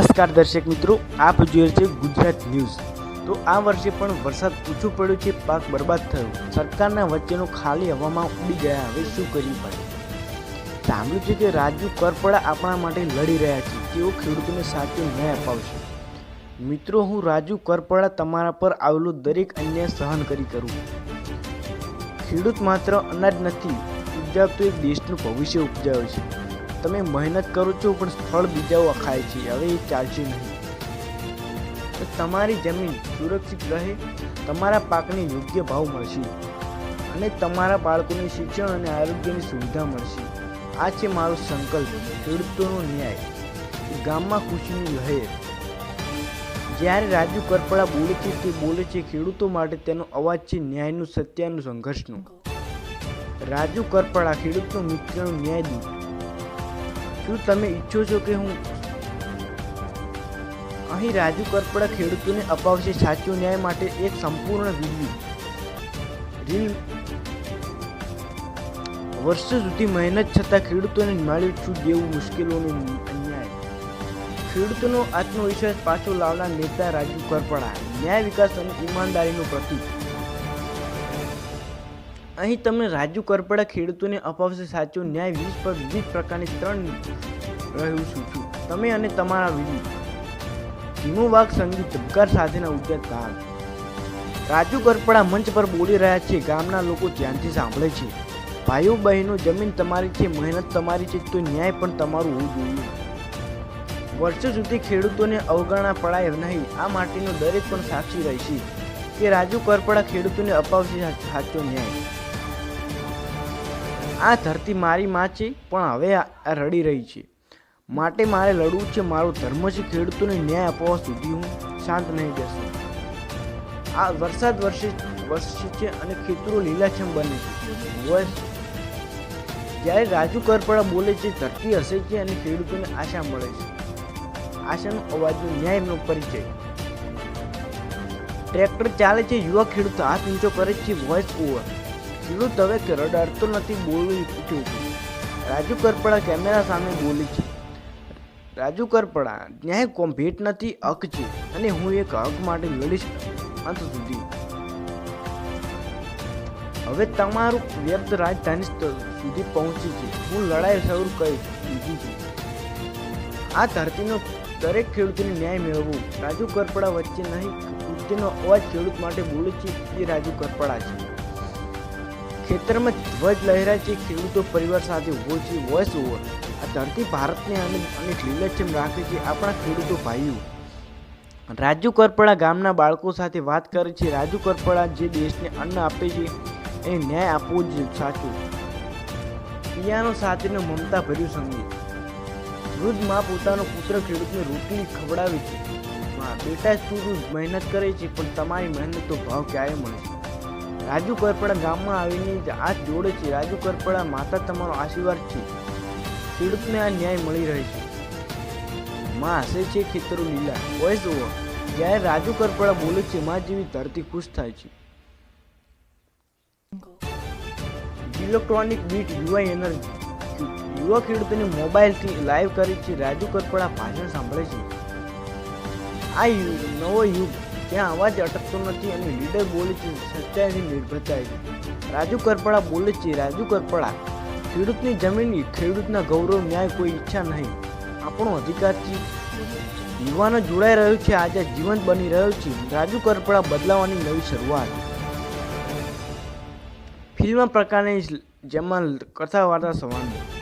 નમસ્કાર દર્શક મિત્રો, આપ જોયે છે ગુજરાત ન્યૂઝ. તો આ વર્ષે પણ વરસાદ ઓછો પડ્યો છે, પાક બરબાદ થયો. સરકારના વચ્ચેનો ખાલી હવામાં ઉડી ગયા. હવે શું કરવું પડે સાંભળ્યું છે કે રાજુ કરપડા આપણા માટે લડી રહ્યા છે. તેઓ ખેડૂતોને સાચો ન્યાય અપાવશે. મિત્રો, હું રાજુ કરપડા તમારા પર આવેલું દરેક અન્યાય સહન કરી કરું ખેડૂત માત્ર અનાજ નથી, ઉપજાવતો એક દેશનું ભવિષ્ય ઉપજાવે છે. તમે મહેનત કરો છો, પણ ફળ બીજાઓ ખાય છે. હવે એ ચાલશે નહીં. તો તમારી જમીન સુરક્ષિત રહે, તમારા પાકને યોગ્ય ભાવ મળશે, અને તમારા બાળકોને શિક્ષણ અને આરોગ્યની સુવિધા મળશે. આ છે મારો સંકલ્પ. ખેડૂતોનો ન્યાય. ગામમાં ખુશીની લહેર. જ્યારે રાજુ કરપડા બોલે છે, તે બોલે છે, ખેડૂતો માટે તેનો અવાજ છે ન્યાયનું, સત્યનું, સંઘર્ષનું. રાજુ કરપડા ખેડૂતનો મિત્રનો ન્યાય દૂત શું તમે ઈચ્છો છો કે હું અહીં રાજુ કરપડા ખેડૂતોને અપાવશે? સાચો ન્યાય માટે એક સંપૂર્ણ વીડિયો રીલ વર્ષો સુધી મહેનત છતાં ખેડૂતોને મળ્યું છૂટ જેવું મુશ્કેલોનો અન્યાય. ખેડૂતોનો આત્મવિશ્વાસ પાછો લાવનાર નેતા રાજુ કરપડા. ન્યાય, વિકાસ અને ઈમાનદારીનું પ્રતીક. અહીં તમને રાજુ કરપડા ખેડૂતોને અપાવશે સાચો ન્યાય વીજ પર વિવિધ પ્રકારની ત્રણ રહ્યું છું તમે અને તમારા વિવિધ. ધીમો વાઘ સંગીત ધબકાર સાથેના ઉદ્યત કાર રાજુ કરપડા મંચ પર બોલી રહ્યા છે, ગામના લોકો ધ્યાનથી સાંભળે છે. ભાઈઓ બહેનો, જમીન તમારી છે, મહેનત તમારી છે, તો ન્યાય પણ તમારું હોવું જોઈએ. વર્ષો સુધી ખેડૂતોને અવગણના પડાય નહીં, આ માટેનો દરેક પણ સાક્ષી રહેશે કે રાજુ કરપડા ખેડૂતોને અપાવશે સાચો ન્યાય. આ ધરતી મારી માં છે, પણ હવે આ રડી રહી છે. માટે મારે લડવું છે, મારો ધર્મ છે, ખેડૂતોને ન્યાય અપાવવા સુધી હું શાંત નહીં બેસું આ વરસાદ વર્ષે વર્ષે છે અને ખેતરો લીલાછમ બને છે. વર્ષ જ્યારે રાજુ કરપડા બોલે છે, ધરતી હસે છે અને ખેડૂતોને આશા મળે છે. આશાનો અવાજનો ન્યાયનો પરિચય. ટ્રેક્ટર ચાલે છે, યુવા ખેડૂત હાથ ઊંચો કરે છે વોઇસ ઓવર ખેડૂત હવે રડતો નથી, બોલી પૂછ્યું છે રાજુ કરપડા કેમેરા સામે બોલે છે. રાજુ કરપડા, ન્યાય કોમ ભેટ નથી, હક છે. અને હું એક હક માટે લડીશ અંત સુધી. હવે તમારું વ્યર્થ રાજધાની સ્થળ સુધી પહોંચી છે. હું લડાઈ શરૂ કરી દીધી છે. આ ધરતીનો દરેક ખેડૂતને ન્યાય મેળવવો. રાજુ કરપડા વચ્ચે નહીં તેનો અવાજ ખેડૂત માટે બોલે છે એ રાજુ કરપડા છે. ખેતરમાં ધ્વજ લહેરાય છે, ખેડૂતો પરિવાર સાથે ઊભો છે વોઇસ ઓવર આ ધરતી ભારતને અને લીલાછમ રાખે છે આપણા ખેડૂતો ભાઈઓ. રાજુ કરપડા ગામના બાળકો સાથે વાત કરે છે. રાજુ કરપડા જે દેશને અન્ન આપે છે એને ન્યાય આપવો જ સાચું. પિયાનો સાથેનો મમતા ભર્યું સંગીત વૃદ્ધ મા પોતાનો પુત્ર ખેડૂતને રોટલી ખવડાવે છે. બેટા, તું મહેનત કરે છે, પણ તમારી મહેનતનો ભાવ ક્યારે મળે છે? રાજુ કરપડા ગામમાં આવીને હાથ જોડે છે. રાજુ કરપડા માતા તમારો આશીર્વાદ છે. ખેડૂતને આ ન્યાય મળી રહે છે. માં હસે છે ખેતરો લીલા. વોઇસ ઓવર જ્યારે રાજુ કરપડા બોલે છે, માં જેવી ધરતી ખુશ થાય છે. Electronic beat UI energy. યુવા ખેડૂતોને મોબાઈલથી લાઈવ કરી છે. રાજુ કરપડા ભાષણ સાંભળે છે. આ નવો યુગ. ત્યાં અવાજ અટકતો નથી અને લીડર બોલે છે સચ્ચાઈની નિર્ભરતા છે રાજુ કરપડા બોલે છે, રાજુ કરપડા, ખેડૂતની જમીનની, ખેડૂતના ગૌરવ ન્યાય કોઈ ઈચ્છા નહીં. આપણો અધિકાર છે. યુવાનો જોડાઈ રહ્યો છે, આજે જીવંત બની રહ્યો છે. રાજુ કરપડા બદલાવાની નવી શરૂઆત. ફિલ્મ પ્રકારની જેમાં કથા વાર્તા સંવાદ